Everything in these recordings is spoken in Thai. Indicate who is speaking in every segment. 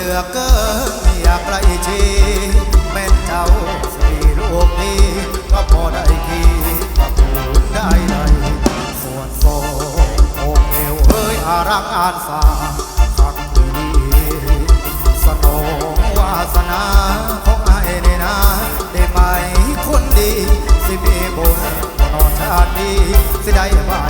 Speaker 1: เหลือเกินอยากใกล้ชีแม่นเจ้าสี่ลูกดีก็พอได้ทีกับพูดได้เลยส่วนโซโอเอวเอ้ยอารักอานสาขักดีสนองวาสนาของไอ้ในนาได้ไหมคนดี สิมีบุญนอนชาติดีสิได้บายสี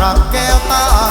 Speaker 1: roqueta. Tá.